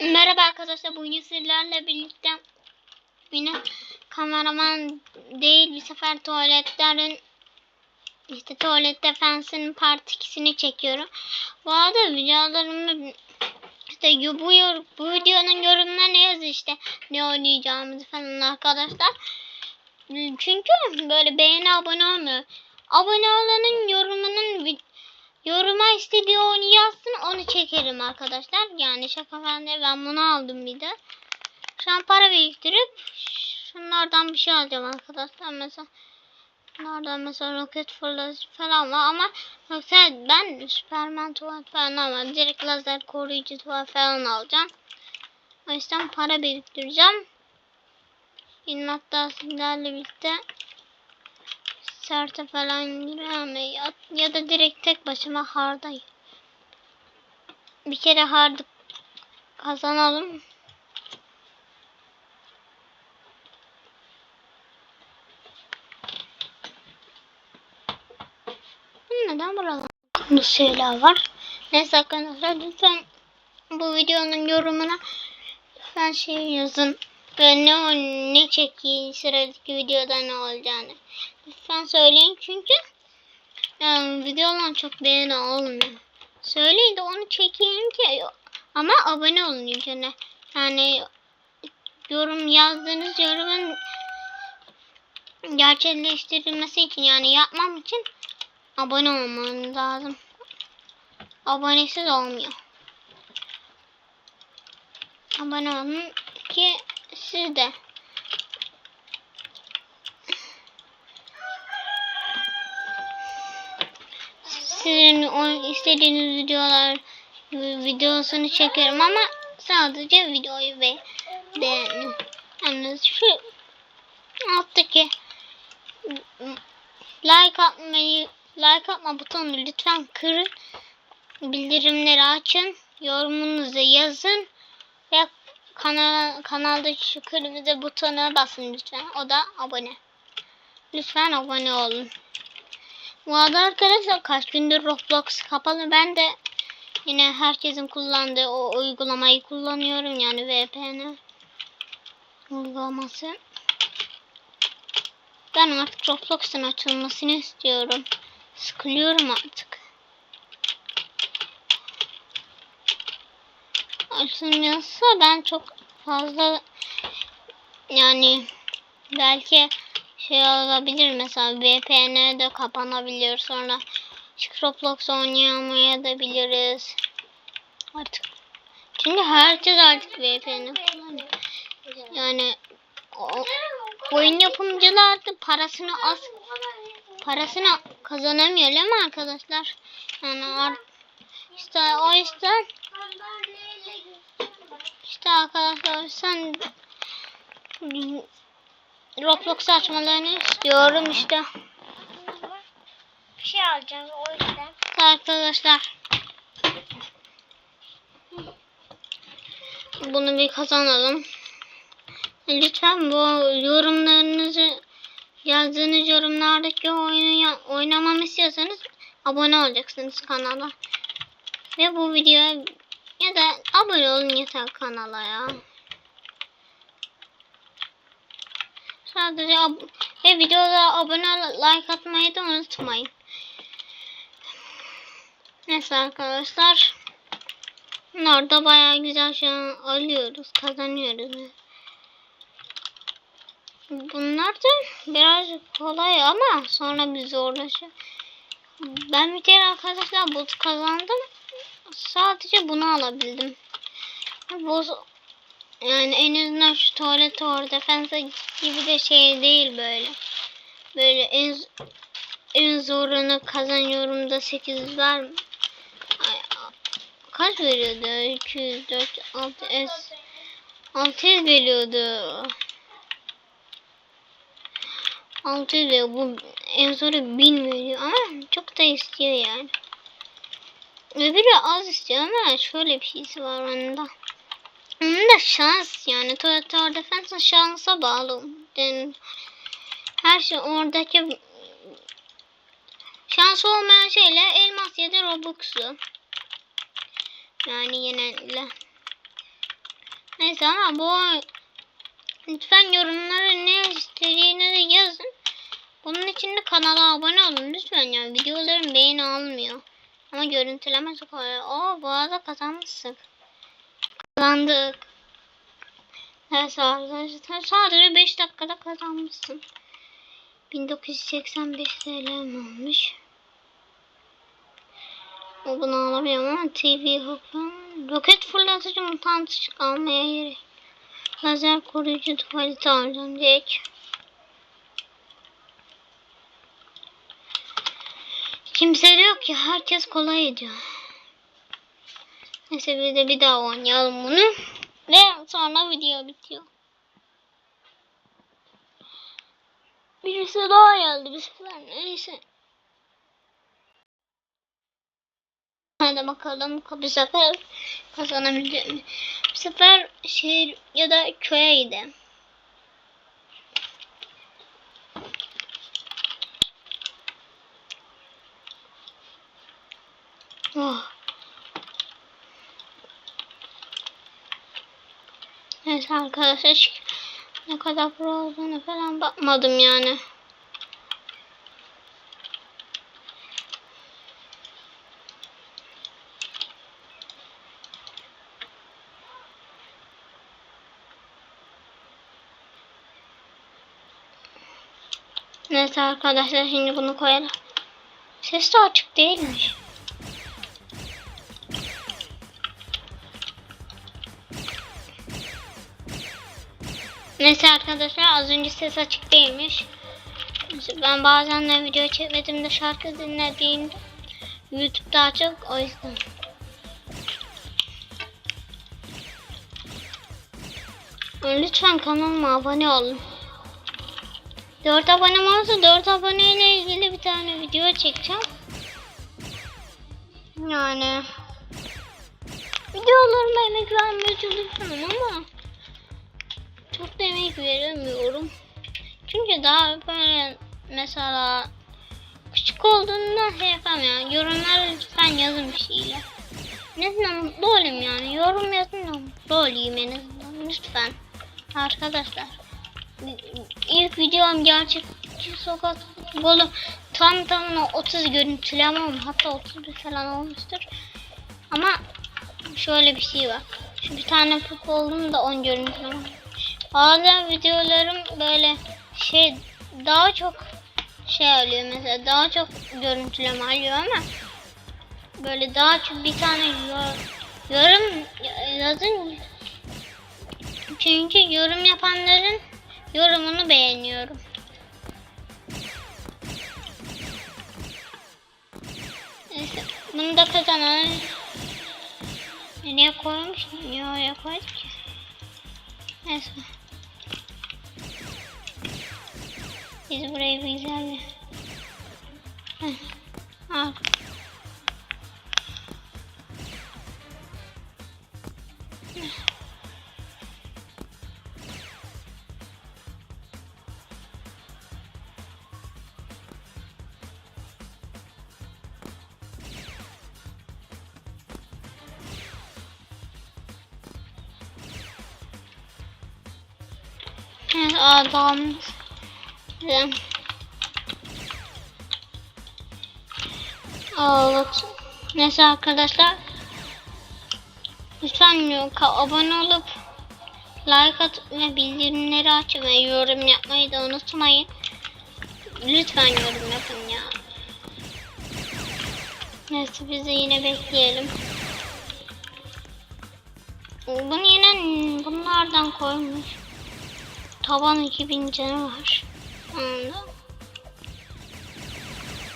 Merhaba arkadaşlar bugün sizlerle birlikte yine kameraman değil bir sefer tuvaletlerin işte tuvalet defensinin part 2'sini çekiyorum. Bu arada videolarımı işte bu, bu videonun yorumlarına yazın işte ne oynayacağımızı falan arkadaşlar. Çünkü böyle beğeni abone olmuyor. Abone olanın yorumunun yoruma istediği oyunu yazsın onu çekerim arkadaşlar. Yani şaka falan ben bunu aldım bir de. Şu an para biriktirip şunlardan bir şey alacağım arkadaşlar. Mesela bunlardan mesela roket fırlatıcı falan var ama yoksa ben Superman tuvalet falan almam. Direkt lazer koruyucu tuvalet falan alacağım. O yüzden para biriktireceğim. Yine hatta sizlerle birlikte serte falan giremem ya, ya da direkt tek başıma hardayım. Bir kere hard kazanalım. Neden buralar? Bu şeyler var. Neyse arkadaşlar lütfen bu videonun yorumuna lütfen şey yazın. Ve ne ne çekeyim sıradaki videoda ne olacağını. Lütfen söyleyin çünkü yani videolar çok beğeni olmuyor. Söyleyin de onu çekeyim ki ama abone olun yüzüne. Yani yorum yazdığınız yorumun gerçekleştirilmesi için yani yapmam için abone olmanız lazım. Abonesiz olmuyor. Abone olun ki siz de sizin istediğiniz videolar videosunu çekerim ama sadece videoyu ve beğenin. Yani şu alttaki like atmayı like atma butonunu lütfen kırın. Bildirimleri açın. Yorumunuzu yazın. Kanal, kanaldaki şu kırmızı butona basın lütfen. O da abone. Lütfen abone olun. Bu arada arkadaşlar kaç gündür Roblox kapalı. Ben de yine herkesin kullandığı o uygulamayı kullanıyorum. Yani VPN uygulaması. Ben artık Roblox'un açılmasını istiyorum. Sıkılıyorum artık. Açılmıyorsa ben çok fazla yani belki şey olabilir mesela VPN de kapanabilir sonra Roblox oynayamaya da biliriz. Artık çünkü herkes artık VPN. Yani o, oyun yapımcılar da parasını az parasını kazanamıyor değil mi arkadaşlar? Yani işte o yüzden arkadaşlar sen Roblox açmalarını istiyorum işte. Bir şey alacağız o yüzden. Arkadaşlar bunu bir kazanalım. Lütfen bu yorumlarınızı yazdığınız yorumlardaki oyunu oynamamı istiyorsanız abone olacaksınız kanala. Ve bu videoya ya da abone olun yeter kanala ya. Sadece ab- ve videoda abone like atmayı da unutmayın. Neyse arkadaşlar. Orada bayağı güzel an alıyoruz, kazanıyoruz. Bunlar da biraz kolay ama sonra bir zorlaşıyor. Ben bir kere arkadaşlar bot kazandım. Sadece bunu alabildim. Bu yani en azından şu tuvalet tower defense gibi de şey değil böyle. Böyle en en zorunu kazanıyorum da 8 var mı? Ay, kaç veriyordu? 200, 4, 6, S. 600 veriyordu. 600 veriyor. Bu en zoru 1000 veriyor ama çok da istiyor yani. Öbürü az istiyor ama şöyle bir şeysi var onda. Onun da şans yani. Toyota Defense şansa bağlı. Yani her şey oradaki şans olmayan şeyler elmas ya da robux'u. Yani genelde. Neyse ama bu lütfen yorumlara ne istediğini de yazın. Bunun için de kanala abone olun lütfen ya. Videolarım beğeni almıyor. Ama görüntüleme çok oluyor. Oo arada kazanmışsın. Kazandık. Evet arkadaşlar sadece 5 dakikada kazanmışsın. 1985 TL olmuş. O bunu alamıyorum ama TV hoplan. Roket fırlatıcı mutant almaya gerek. Lazer koruyucu tuvaleti alacağım direkt. Kimse yok ki herkes kolay ediyor. Neyse bir de bir daha oynayalım bunu. Ve sonra video bitiyor. Birisi daha geldi bir sefer. Neyse. Hadi bakalım bu sefer kazanabilecek mi? Bu sefer şehir ya da köye gidelim. Oh. Evet arkadaşlar hiç ne kadar pro olduğunu falan bakmadım yani. Neyse arkadaşlar şimdi bunu koyalım. Ses de açık değilmiş. Neyse arkadaşlar az önce ses açık değilmiş. Ben bazen de video çekmediğimde şarkı dinlediğimde YouTube daha çok o yüzden. Lütfen kanalıma abone olun. 4 abonem olursa 4 aboneyle ilgili bir tane video çekeceğim. Yani videolarıma emek vermeye çalışıyorum ama çok da emek veremiyorum. Çünkü daha böyle mesela küçük olduğunda şey yapamıyorum. Yorumlara lütfen yazın bir şeyler. En azından mutlu olayım yani. Yorum yazın da mutlu olayım en azından. Lütfen. Arkadaşlar. İlk videom gerçekçi sokak futbolu tam tamına 30 görüntüleme olmuş. Hatta 31 falan olmuştur. Ama şöyle bir şey var. Şu bir tane futbolum da 10 görüntüleme. Bazen videolarım böyle şey daha çok şey alıyor mesela daha çok görüntüleme alıyor ama böyle daha çok bir tane yor- yorum yazın çünkü yorum yapanların yorumunu beğeniyorum. Neyse bunu da kazanan nereye koymuş? Niye oraya koyduk ki? Neyse. Biz burayı bir güzel bir... Al. Evet, adam. Güzel. Evet. Neyse arkadaşlar. Lütfen abone olup like atıp ve bildirimleri açın ve yorum yapmayı da unutmayın. Lütfen yorum yapın ya. Neyse biz de yine bekleyelim. Bunu yine bunlardan koymuş. Taban 2000 canı var. Onda.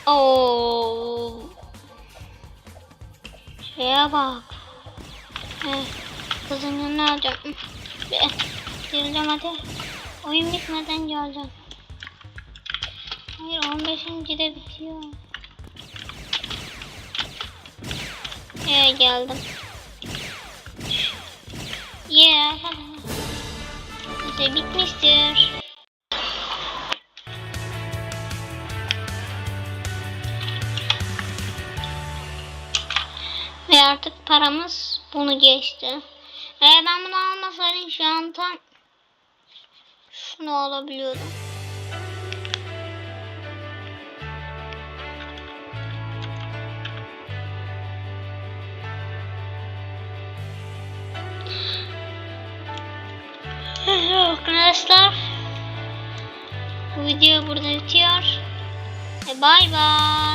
Oo. Şeye bak. Evet. Kızın yanına alacağım. Be. Gireceğim hadi. Oyun bitmeden geleceğim. Hayır 15. de bitiyor. Evet geldim. Yeah. İşte bitmiştir. Artık paramız bunu geçti. Eğer ben bunu almasaydım şu an tam şunu alabiliyordum. Arkadaşlar bu video burada bitiyor. E, Bye bye.